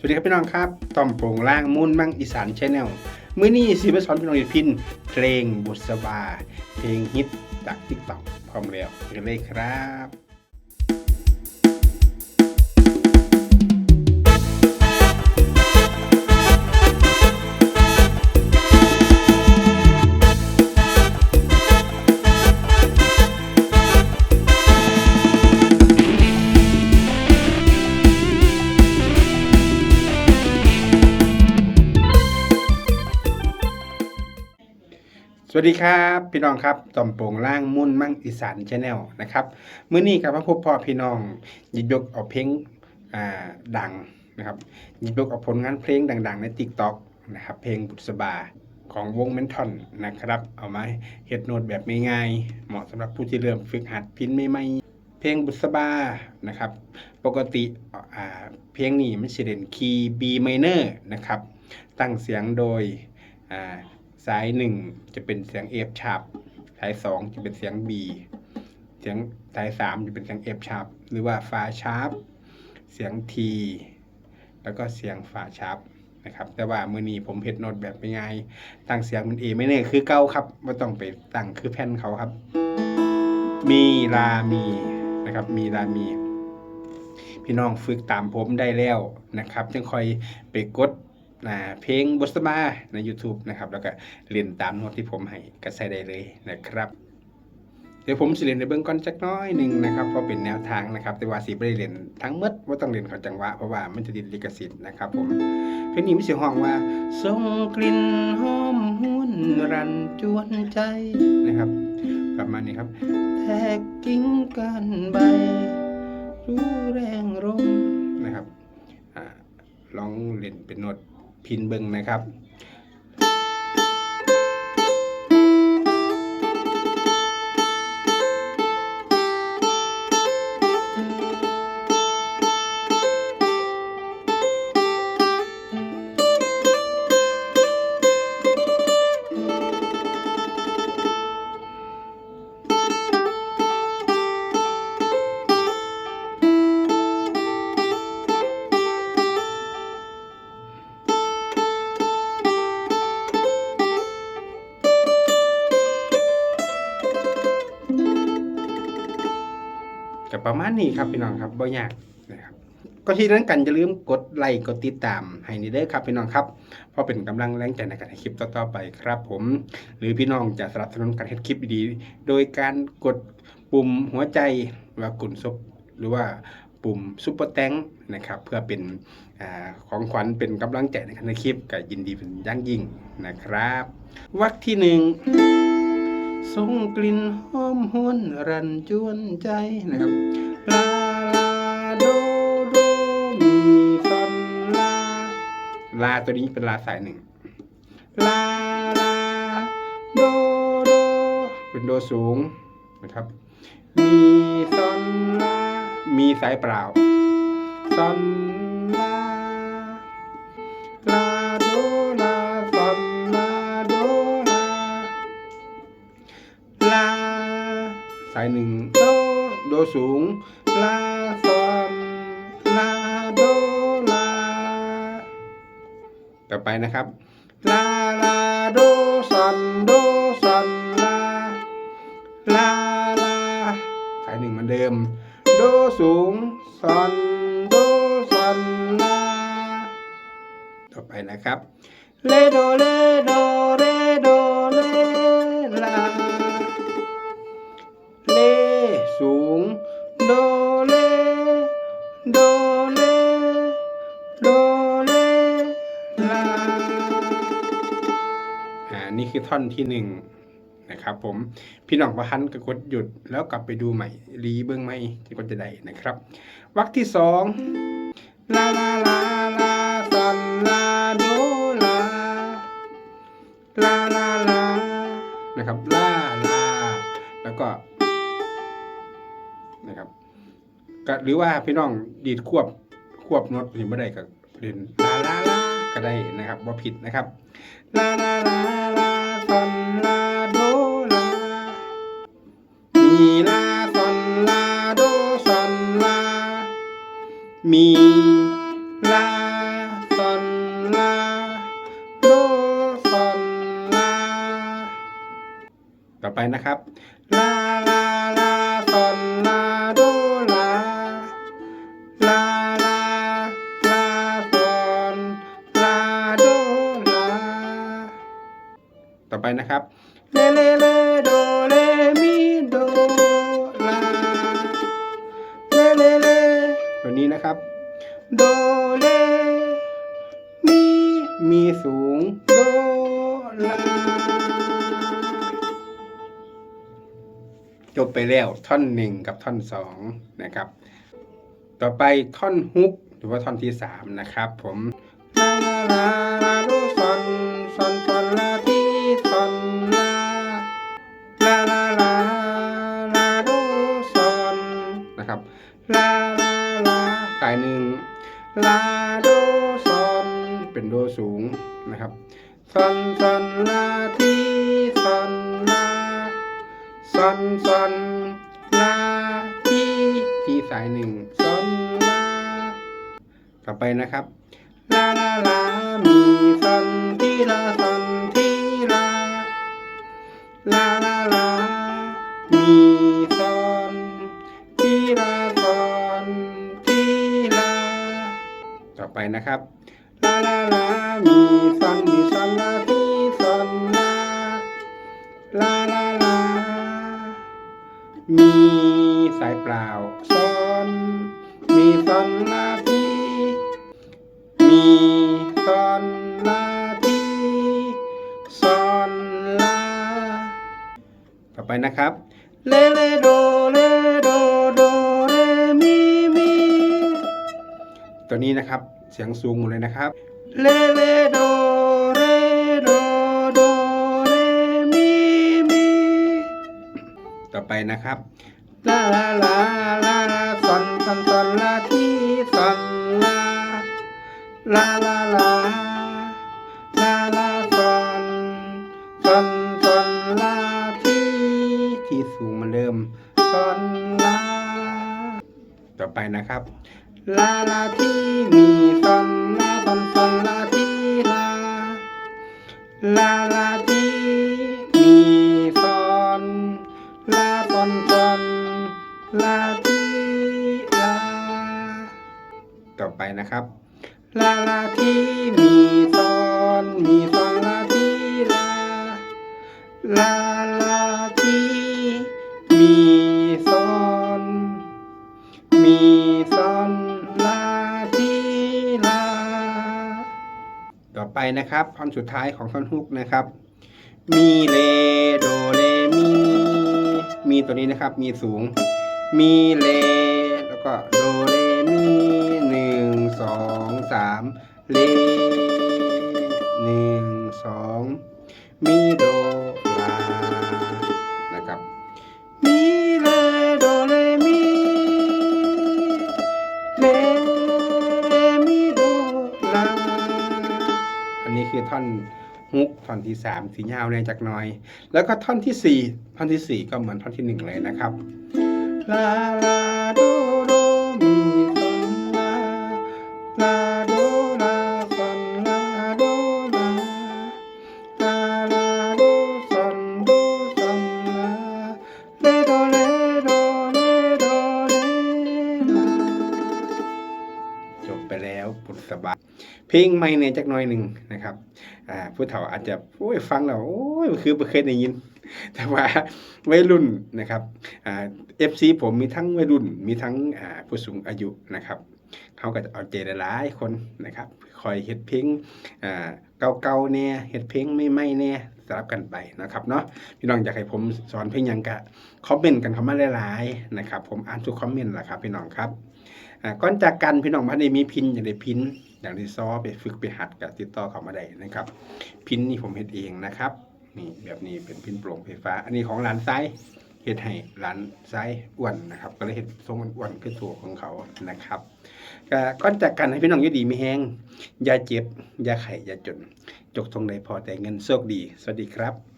สวัสดีครับพี่น้องครับต้อมโปร่งล่างมุ่นมั่งอีสานชแนลมื้อนี้สิมาสอนพี่น้องอีพินเพลงบุษบา เพลงฮิตจากทิกตอกพร้อมแล้วกันเลยครับ วัสดีครับ พี่น้องครับต่อมโป่งล่างมุ่นมั่งอีสานชาแนลนะครับมื้อนี้กับพระพบพ่อพี่น้องหยิบยกเอาเพลงดังนะครับหยิบยกเอาผลงานเพลงดัง ๆ ใน TikTok นะครับเพลงบุษบาของวงเมนทอนนะครับ เอามาเฮ็ดโน้ตแบบง่ายๆเหมาะสำหรับผู้ที่เริ่มฝึกหัดพินใหม่ๆเพลงบุษบานะครับ ปกติเพลงนี้มันสิเด่นคีย์ B minor นะครับ ตั้งเสียงโดยอ่า สายหนึ่งจะเป็นเสียง F sharp สายสองจะเป็นเสียง B เสียงสายสามจะเป็นเสียง F sharp หรือว่าฟาชาร์ปเสียง T แล้วก็เสียงฟาชาร์ปนะครับ แต่ว่ามือนี้ผมเฮ็ดโน้ตแบบง่ายๆตั้งเสียงเป็น A ไม่แน่คือเก้าครับไม่ต้องไปตั้งคือแผ่นเขาครับ มีลามีนะครับมีลามี พี่น้องฝึกตามผมได้แล้วนะครับจึงค่อยไปกด อ่าเพลงบทสมาใน YouTube นะครับแล้วก็เรียนตามโน้ตที่ผมให้ก็ใช้ได้เลยนะครับ เดี๋ยวผมสิเรียนในเบื้องก่อนจักน้อยหนึ่งนะครับเพราะเป็นแนวทางนะครับ แต่ว่าสิบ่ได้เรียนทั้งหมดว่าต้องเรียนขาจังหวะเพราะว่ามันจะติดลิขสิทธิ์นะครับผมเพลงนี้มีเสียงห้องว่าส่งกลิ่นหอมหุ่นรันจวนใจนะครับประมาณนี้ครับแทกกิ่งกันใบ รู้แรงลมนะครับอลองเล่นเป็นโน้ต พินเบิงนะครับ ประมาณนี้ครับพี่น้องครับบ่ยากนะครับก็ที่นั้นกันอย่าลืมกดไลค์กดติดตามให้นี่เด้อครับพี่น้องครับเพราะเป็นกำลังแรงใจในการให้คลิปต่อๆไปครับ ผม หรือพี่น้องจะสนับสนุนการเฮ็ดคลิปดีๆโดยการกดปุ่มหัวใจหรือว่ากดซุปหรือว่าปุ่มซุปเปอร์แตงนะครับเพื่อเป็นอาของขวัญเป็นกำลังใจในการทำคลิปก็ยินดีเป็นอย่างยิ่งนะครับวรรคที่หนึ่ง ส่งกลิ่นหอมหวนรันจวนใจนะครับลาลาโดโดมีซอนลาลาตัวนี้เป็นลาสายหนึ่งลาลาโดโดเป็นโดสูงนะครับ มีซอนลามีสายเปล่าซอน หนึ่งโดโดสูงลาซอนลาโดลาต่อไปนะครับลาลาโดซอนโดซอนลาลาลาสายหนึ่งเหมือนเดิม โดสูงซอนโดซอนลาต่อไปนะครับเลโดเลโดเรโดเลลา สูง โดเล โดเล โดเล ลา อ่า นี่คือท่อนที่หนึ่งนะครับผม พี่น้องประทันก็กดหยุดแล้วกลับไปดูใหม่ รีเบื้องใหม่ที่ก็จะได้นะครับ วรรคที่สอง ลาลาลาลาซอนลาโดลา ลาลาลา นะครับ ลาลา แล้วก็ นะครับก็หรือว่าพี่น้องดีดควบควบโน้ตผิดไม่ได้ก็เรียนลาลาลาก็ได้นะครับว่าผิดนะครับลาลาลาลาซอนลาโดลามีลาซอนลาโดซอนลามีลาซอนลาโดซอนลาต่อไปนะครับลา อไปนะครับเลเลเลโดเลมีโดลาเลเลเลตัวนี้นะครับโดเลมีมีสูงโดลาจบไปแล้วท่อนหนึ่งกับท่อนสองนะครับ ต่อไปท่อนฮุกหรือว่าท่อนที่สามนะครับ ผมลาลาลา หนึ่งลาโดซอนเป็นโดสูงนะครับซอนซอนลาทีซอนลาซอนซอนลาทีทีสายหนึ่งซอนลาต่อไปนะครับลาลาลามีซอนทีลาซอนทีลาลา ต่อไปนะครับลาลาลามีซอนมีซอนลาทีซอนลาลาลาลามีสายเปล่าซอนมีซอนลาทีมีซอนลาทีซอนลาต่อไปนะครับเลเลโดเล ตัวนี้นะครับเสียงสูงหมดเลยนะครับเลเลโดเรโดโดเรมีมีต่อไปนะครับลาลาลาลาลาซอนซอนซอนลาทีซอนลาลาลาลาลาลาซอนซอนซอนลาทีที่สูงเหมาเดิมซอนลาต่อไปนะครับ ลาลาทีมีซอนลาซอนซอนลาทีลาลาลาทีมีซอนลาซอนซอนลาทีลาต่อไปนะครับลาลาทีมีซอนมีซอนลาทีลาลาลา ต่อไปนะครับท่อนสุดท้ายของท่อนฮุกนะครับ มีเลโดเลมี มีตัวนี้นะครับ มีสูง มีเล แล้วก็โดเลมีหนึ่งสองสามเลหนึ่งสองมีโดลานะครับมี ที่สามสียาวเลยจากน้อย แล้วก็ท่อนที่สี่ท่อนที่สี่ก็เหมือนท่อนที่หนึ่งเลยนะครับลาลาโดโดมีซอนลาลาโดลาซอนลาโดลาลาลาโดซอนโดซอนลาเลโดเลโดเลโดเลลาจบไปแล้วบุษบาเพลงใหม่เนี่ยจักหน่อยหนึ่งนะครับ อ่าผู้เฒ่าอาจจะโอ้ยฟังแล้วโอ้ยคือบ่เคยได้ยิน แต่ว่าวัยรุ่นนะครับอ่า FC ผมมีทั้งวัยรุ่นมีทั้งอ่าผู้สูงอายุนะครับเขาก็จะเอาใจหลายคนนะครับคอยเฮ็ดเพลงอ่าเก่าๆเนี่ยเฮ็ดเพลงใหม่เนี่ยสลับกันไปนะครับเนาะพี่น้องอยากให้ผมสอนเพลงยังก็คอมเมนต์กันเข้ามาหลายๆนะครับผมอ่านทุกคอมเมนต์แหละครับพี่น้องครับก่อนจากกันพี่น้องมาได้มีพินอย่างได้พิน อย่างที่ซ้อไปฝึกไปหัดกับติดต่อเขามาได้นะครับ พินนี่ผมเฮ็ดเองนะครับ นี่แบบนี้เป็นพินโปร่งไฟฟ้า อันนี้ของร้านไซเฮ็ดให้ร้านไซอ้วนนะครับ ก็เลยเฮ็ดทรงมันอ้วนๆคือตัวของเขานะครับก็ก่อนจากกันให้พี่น้องอยู่ดีไม่แห้งอย่าเจ็บอย่าไข้อย่าจน จกทงใดพอแต่เงินโชคดี สวัสดีครับ